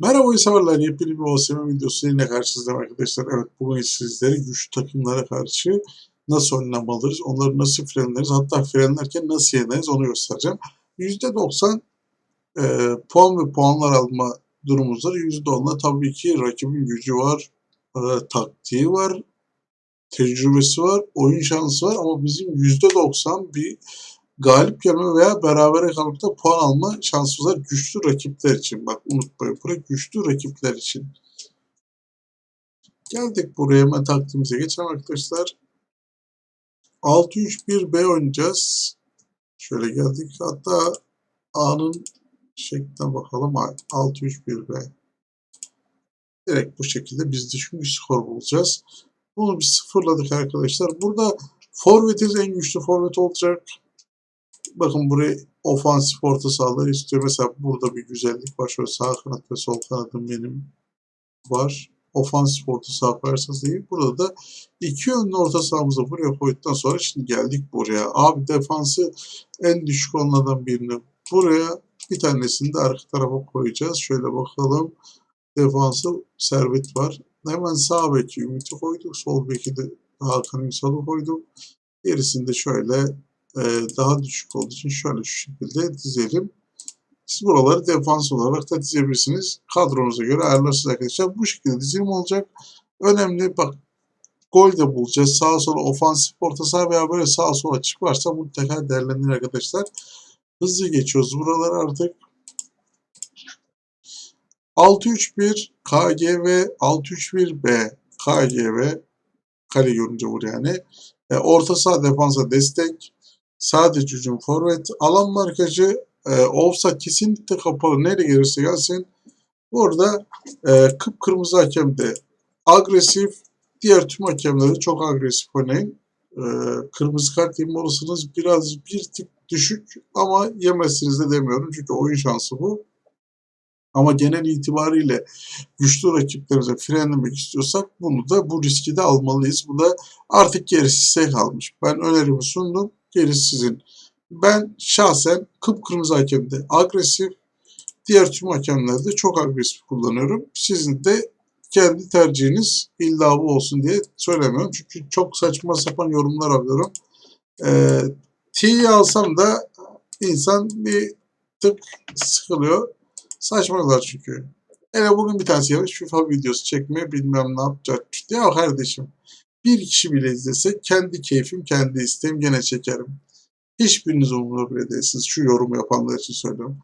Merhaba oyun severler. Yepyeni bir OSM videosu yine karşınızdayım arkadaşlar. Evet bugün sizlere güçlü takımlara karşı nasıl önlem onları nasıl frenleriz, hatta frenlerken nasıl yeneriz onu göstereceğim. %90 e, puan ve puanlar alma durumumuz var. %10'la tabii ki rakibin gücü var, e, taktiği var, tecrübesi var, oyun şansı var ama bizim %90 bir galip gelme veya berabere kalıp da puan alma şansımız var güçlü rakipler için. Bak unutmayın buraya güçlü rakipler için. Geldik buraya hemen taktiğimize geçelim arkadaşlar. 6-3-1-B oynayacağız. Şöyle geldik. Hatta A'nın şekline bakalım. 6-3-1-B. Direkt bu şekilde biz de çünkü skor bulacağız. Bunu bir sıfırladık arkadaşlar. Burada forvetimiz en güçlü forvet olacak. Bakın buraya ofansif orta sahalar istiyor. Mesela burada bir güzellik var. Şöyle sağ kanat ve sol kanadım benim var. Ofansif orta saha koyarsanız değil. Burada da iki yönlü orta sahamızı buraya koyduktan sonra şimdi geldik buraya. Abi defansı en düşük onlardan birini buraya bir tanesini de arka tarafa koyacağız. Şöyle bakalım. Defansı Servet var. Hemen sağ beki Ümit'i koyduk. Sol beki de Hakan Ünsal'ı koyduk. Gerisini de şöyle e, daha düşük olduğu için şöyle şu şekilde dizelim. Siz buraları defans olarak da dizebilirsiniz. Kadronuza göre ayarlarsınız arkadaşlar. Bu şekilde dizilim olacak. Önemli bak gol de bulacağız. Sağa sola ofansif orta saha veya böyle sağa sola açık varsa mutlaka değerlendirin arkadaşlar. Hızlı geçiyoruz buraları artık. 6-3-1 KGV 6-3-1 B KGV kale görünce vur yani. E, orta saha defansa destek. Sadece hücum forvet. Alan markacı e, offside kesinlikle kapalı. Nereye gelirse gelsin. Burada e, kıpkırmızı hakem de agresif. Diğer tüm hakemleri çok agresif oynayın. E, kırmızı kart yeme olasılığınız biraz bir tık düşük ama yemezsiniz de demiyorum. Çünkü oyun şansı bu. Ama genel itibariyle güçlü rakiplerimize frenlemek istiyorsak bunu da bu riski de almalıyız. Bu da artık gerisi size kalmış. Ben önerimi sundum. Gerisi sizin. Ben şahsen kıpkırmızı hakemde agresif, diğer tüm hakemlerde çok agresif kullanıyorum. Sizin de kendi tercihiniz illa bu olsun diye söylemiyorum. Çünkü çok saçma sapan yorumlar alıyorum. Ee, T'yi alsam da insan bir tık sıkılıyor. Saçmalar çünkü. Hele bugün bir tanesi yapmış FIFA videosu çekmeye bilmem ne yapacak. Ya kardeşim bir kişi bile izlese kendi keyfim, kendi isteğim gene çekerim. Hiçbiriniz umurumda bile değilsiniz. Şu yorum yapanlar için söylüyorum.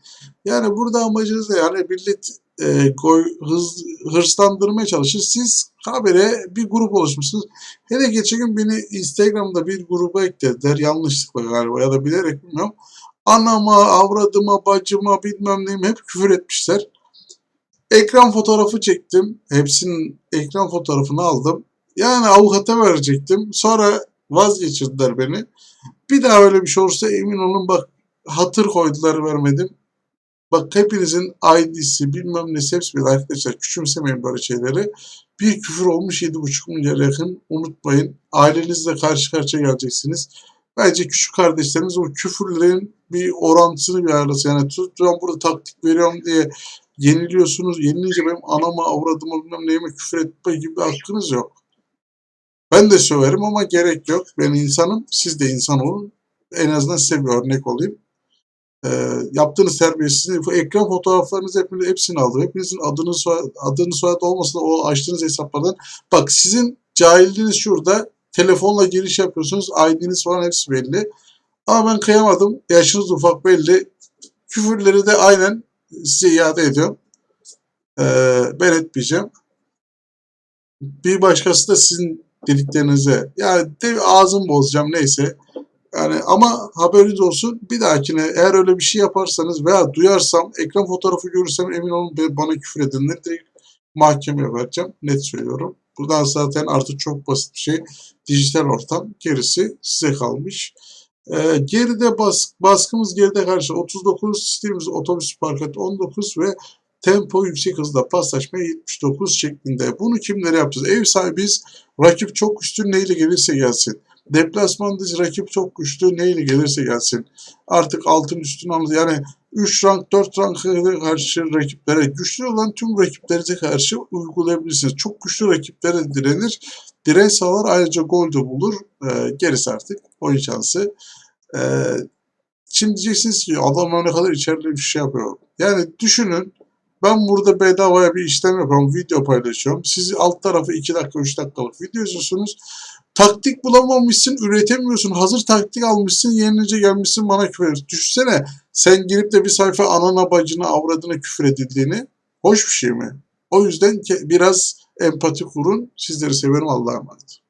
Yani burada amacınız da yani millet e, goy, hız, hırslandırmaya çalışır. Siz habere bir grup oluşmuşsunuz. Hele geçen gün beni Instagram'da bir gruba eklediler. Yanlışlıkla galiba ya da bilerek bilmiyorum. Anama, avradıma, bacıma bilmem neyim hep küfür etmişler. Ekran fotoğrafı çektim. Hepsinin ekran fotoğrafını aldım. Yani avukata verecektim. Sonra vazgeçirdiler beni. Bir daha öyle bir şey olursa emin olun bak hatır koydular vermedim. Bak hepinizin ID'si bilmem ne hepsi bir arkadaşlar küçümsemeyin böyle şeyleri. Bir küfür olmuş 7,5 milyar yakın unutmayın. Ailenizle karşı karşıya geleceksiniz. Bence küçük kardeşlerimiz o küfürlerin bir orantısını bir ayarlasın. Yani tutuyorum burada taktik veriyorum diye yeniliyorsunuz. Yenilince benim anama, avradıma bilmem neyime küfür etme gibi bir hakkınız yok. Ben de söverim ama gerek yok. Ben insanım, siz de insan olun. En azından size bir örnek olayım. Ee, yaptığınız terbiyesizliği, ekran fotoğraflarınızı hepiniz, hepsini aldım. Hepinizin adını, soyad, adını soyadı olmasa da o açtığınız hesaplardan. Bak sizin cahilliğiniz şurada. Telefonla giriş yapıyorsunuz. ID'niz falan hepsi belli. Ama ben kıyamadım. Yaşınız ufak belli. Küfürleri de aynen size iade ediyorum. Ee, ben etmeyeceğim. Bir başkası da sizin dediklerinize ya de ağzım bozacağım neyse. Yani ama haberiniz olsun bir dahakine eğer öyle bir şey yaparsanız veya duyarsam ekran fotoğrafı görürsem emin olun bana küfür edin. Direkt mahkemeye vereceğim. Net söylüyorum. Buradan zaten artık çok basit bir şey. Dijital ortam. Gerisi size kalmış. Ee, geride bas, baskımız geride karşı 39, stilimiz otobüs parket 19 ve tempo yüksek hızda paslaşma 79 şeklinde. Bunu kimlere yapacağız? Ev sahibiyiz. Rakip çok üstün neyle gelirse gelsin. Deplasmanda rakip çok güçlü. Neyle gelirse gelsin. Artık altın üstüne alır. Yani 3 rank 4 ranka karşı rakiplere güçlü olan tüm rakiplerinize karşı uygulayabilirsiniz. Çok güçlü rakiplere direnir. Direnç sağlar ayrıca gol de bulur. Ee, gerisi artık oyun şansı. Ee, şimdi diyeceksiniz ki adam ne kadar içeride bir şey yapıyor. Yani düşünün ben burada bedavaya bir işlem yapıyorum. Video paylaşıyorum. Siz alt tarafı 2 dakika 3 dakikalık video izliyorsunuz. Taktik bulamamışsın, üretemiyorsun. Hazır taktik almışsın, yenilince gelmişsin bana küfür ediyorsun. Düşünsene sen girip de bir sayfa anana bacına avradına küfür edildiğini. Hoş bir şey mi? O yüzden biraz empati kurun. Sizleri severim Allah'a emanet.